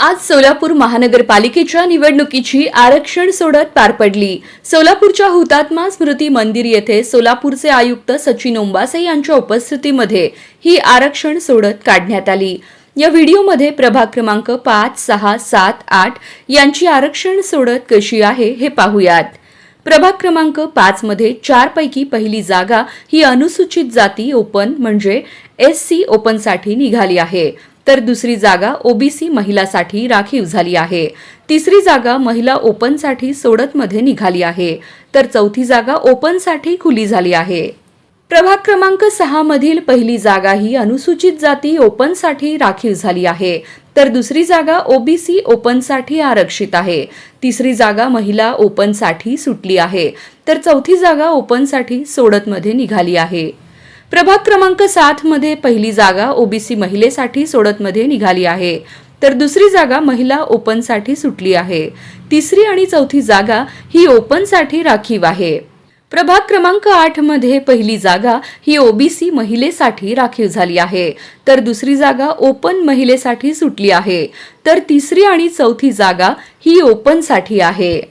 आज सोलापूर महानगरपालिकेच्या निवडणुकीची आरक्षण सोडत पार पडली. सोलापूरच्या हुतात्मा स्मृती मंदिर येथे सोलापूरचे आयुक्त सचिन ओंबासे यांच्या उपस्थितीमध्ये ही आरक्षण सोडत काढण्यात आली. या व्हिडिओमध्ये प्रभाग क्रमांक पाच सहा सात आठ यांची आरक्षण सोडत कशी आहे हे पाहूयात. प्रभाग क्रमांक पाच मध्ये चार पैकी पहिली जागा ही अनुसूचित जाती ओपन म्हणजे एस सी ओपनसाठी निघाली आहे. तर दुसरी जागा ओबीसी महिलासाठी राखीव झाली आहे. तिसरी जागा महिला ओपनसाठी सोडतमध्ये निघाली आहे. तर चौथी जागा ओपनसाठी खुली झाली आहे. प्रभाग क्रमांक सहा मधील पहिली जागा ही अनुसूचित जाती ओपनसाठी राखीव झाली आहे. तर दुसरी जागा ओबीसी ओपनसाठी आरक्षित आहे. तिसरी जागा महिला ओपनसाठी सुटली आहे. तर चौथी जागा ओपनसाठी सोडतमध्ये निघाली आहे. प्रभाग क्रमांक सात मध्ये पहिली जागा ओबीसी महिलेसाठी सोडतमध्ये निघाली आहे. तर दुसरी जागा महिला ओपनसाठी सुटली आहे. तिसरी आणि चौथी जागा ही ओपनसाठी राखीव आहे. प्रभाग क्रमांक आठमध्ये पहिली जागा ही ओबीसी महिलेसाठी राखीव झाली आहे. तर दुसरी जागा ओपन महिलेसाठी सुटली आहे. तर तिसरी आणि चौथी जागा ही ओपनसाठी आहे.